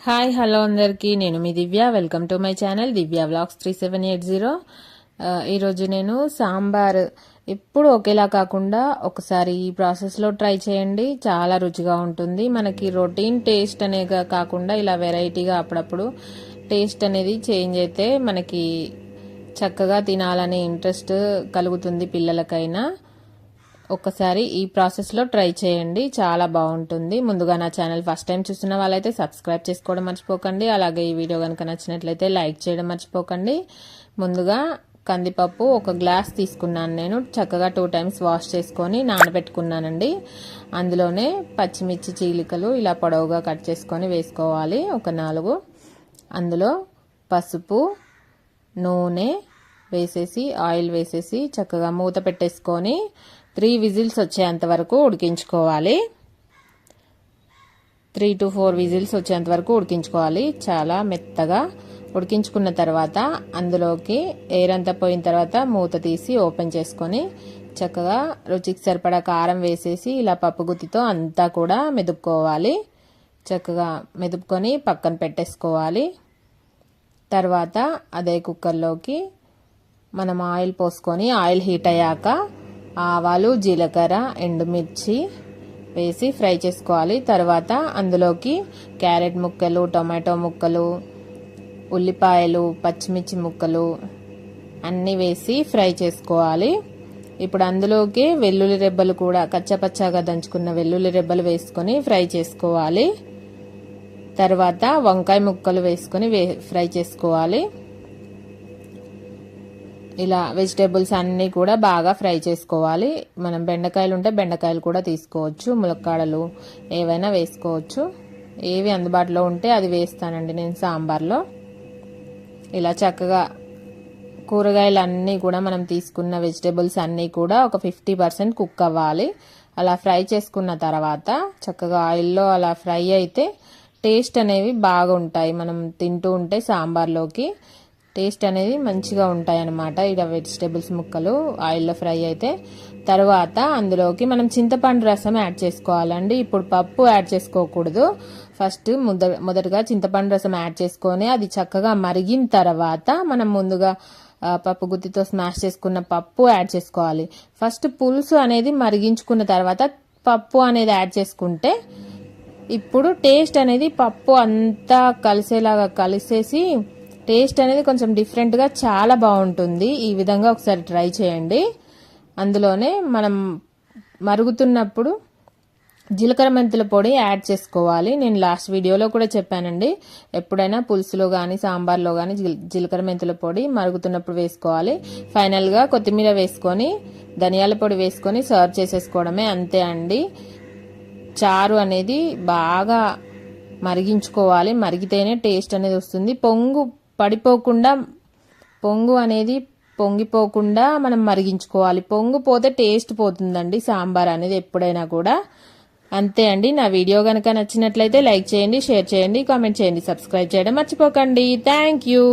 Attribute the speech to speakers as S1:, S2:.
S1: Hi hello అందరికీ. నేను మీ Divya. Welcome to my channel Divya vlogs three seven eight zero. ఈరోజు నేను సాంబార్ ఎప్పుడు ఒకేలా కాకుండా ఒకసారి ఈ ప్రాసెస్లో ట్రై చేయండి. చాలా రుచిగా ఉంటుంది. మనకి రొటీన్ టేస్ట్ అనే కాకుండా ఇలా వెరైటీగా అప్పుడప్పుడు టేస్ట్ అనేది చేంజ్ అయితే మనకి చక్కగా తినాలనే ఇంట్రెస్ట్ కలుగుతుంది పిల్లలకైనా. ఒక్కసారి ఈ ప్రాసెస్లో ట్రై చేయండి. చాలా బాగుంటుంది. ముందుగా నా ఛానల్ ఫస్ట్ టైం చూస్తున్న వాళ్ళైతే సబ్స్క్రైబ్ చేసుకోవడం మర్చిపోకండి. అలాగే ఈ వీడియో కనుక నచ్చినట్లయితే లైక్ చేయడం మర్చిపోకండి. ముందుగా కందిపప్పు ఒక గ్లాస్ తీసుకున్నాను నేను. చక్కగా టూ టైమ్స్ వాష్ చేసుకొని నానబెట్టుకున్నానండి. అందులోనే పచ్చిమిర్చి చీలికలు ఇలా పొడవుగా కట్ చేసుకొని వేసుకోవాలి. ఒక నాలుగు. అందులో పసుపు నూనె వేసేసి ఆయిల్ వేసేసి చక్కగా మూత పెట్టేసుకొని త్రీ విజిల్స్ వచ్చేంత వరకు ఉడికించుకోవాలి. త్రీ టు ఫోర్ విజిల్స్ వచ్చేంత వరకు ఉడికించుకోవాలి. చాలా మెత్తగా ఉడికించుకున్న తర్వాత అందులోకి ఎయిర్ అంతా పోయిన తర్వాత మూత తీసి ఓపెన్ చేసుకొని చక్కగా రుచికి సరిపడా కారం వేసేసి ఇలా పప్పు గుత్తితో అంతా కూడా మెదుపుకోవాలి. చక్కగా మెదుపుకొని పక్కన పెట్టేసుకోవాలి. తర్వాత అదే కుక్కర్లోకి మనం ఆయిల్ పోసుకొని ఆయిల్ హీట్ అయ్యాక ఆవాలు జీలకర్ర ఎండుమిర్చి వేసి ఫ్రై చేసుకోవాలి. తర్వాత అందులోకి క్యారెట్ ముక్కలు టొమాటో ముక్కలు ఉల్లిపాయలు పచ్చిమిర్చి ముక్కలు అన్నీ వేసి ఫ్రై చేసుకోవాలి. ఇప్పుడు అందులోకి వెల్లుల్లి రెబ్బలు కూడా కచ్చపచ్చగా దంచుకున్న వెల్లుల్లి రెబ్బలు వేసుకొని ఫ్రై చేసుకోవాలి. తర్వాత వంకాయ ముక్కలు వేసుకొని ఫ్రై చేసుకోవాలి. ఇలా వెజిటేబుల్స్ అన్నీ కూడా బాగా ఫ్రై చేసుకోవాలి. మనం బెండకాయలు ఉంటే బెండకాయలు కూడా తీసుకోవచ్చు. ములక్కాడలు ఏవైనా వేసుకోవచ్చు. ఏవి అందుబాటులో ఉంటే అది వేస్తానండి నేను సాంబార్లో. ఇలా చక్కగా కూరగాయలు అన్నీ కూడా మనం తీసుకున్న వెజిటేబుల్స్ అన్నీ కూడా ఒక ఫిఫ్టీ పర్సెంట్ కుక్ అవ్వాలి. అలా ఫ్రై చేసుకున్న తర్వాత చక్కగా ఆయిల్లో అలా ఫ్రై అయితే టేస్ట్ అనేవి బాగుంటాయి. మనం తింటూ ఉంటే సాంబార్లోకి. టేస్ట్ అనేది మంచిగా ఉంటాయన్నమాట. ఇలా వెజిటేబుల్స్ ముక్కలు ఆయిల్లో ఫ్రై అయితే. తర్వాత అందులోకి మనం చింతపండు రసం యాడ్ చేసుకోవాలండి. ఇప్పుడు పప్పు యాడ్ చేసుకోకూడదు. ఫస్ట్ ముద మొదటగా చింతపండు రసం యాడ్ చేసుకొని అది చక్కగా మరిగిన తర్వాత మనం ముందుగా పప్పు గుత్తితో స్మాష్ చేసుకున్న పప్పు యాడ్ చేసుకోవాలి. ఫస్ట్ పులుసు అనేది మరిగించుకున్న తర్వాత పప్పు అనేది యాడ్ చేసుకుంటే ఇప్పుడు టేస్ట్ అనేది పప్పు అంతా కలిసేలాగా కలిసేసి టేస్ట్ అనేది కొంచెం డిఫరెంట్గా చాలా బాగుంటుంది. ఈ విధంగా ఒకసారి ట్రై చేయండి. అందులోనే మనం మరుగుతున్నప్పుడు జీలకర్ర మెంతుల పొడి యాడ్ చేసుకోవాలి. నేను లాస్ట్ వీడియోలో కూడా చెప్పానండి. ఎప్పుడైనా పులుసులో కానీ సాంబార్లో కానీ జీలకర్ర మెంతుల పొడి మరుగుతున్నప్పుడు వేసుకోవాలి. ఫైనల్గా కొత్తిమీర వేసుకొని ధనియాల పొడి వేసుకొని సర్వ్ చేసేసుకోవడమే అంతే అండి. చారు అనేది బాగా మరిగించుకోవాలి. మరిగితేనే టేస్ట్ అనేది వస్తుంది. పొంగు పడిపోకుండా పొంగు అనేది పొంగిపోకుండా మనం మరిగించుకోవాలి. పొంగు పోతే టేస్ట్ పోతుందండి సాంబార్ అనేది ఎప్పుడైనా కూడా. అంతే అండి నా వీడియో కనుక నచ్చినట్లయితే లైక్ చేయండి షేర్ చేయండి కామెంట్ చేయండి సబ్స్క్రైబ్ చేయడం మర్చిపోకండి. Thank you.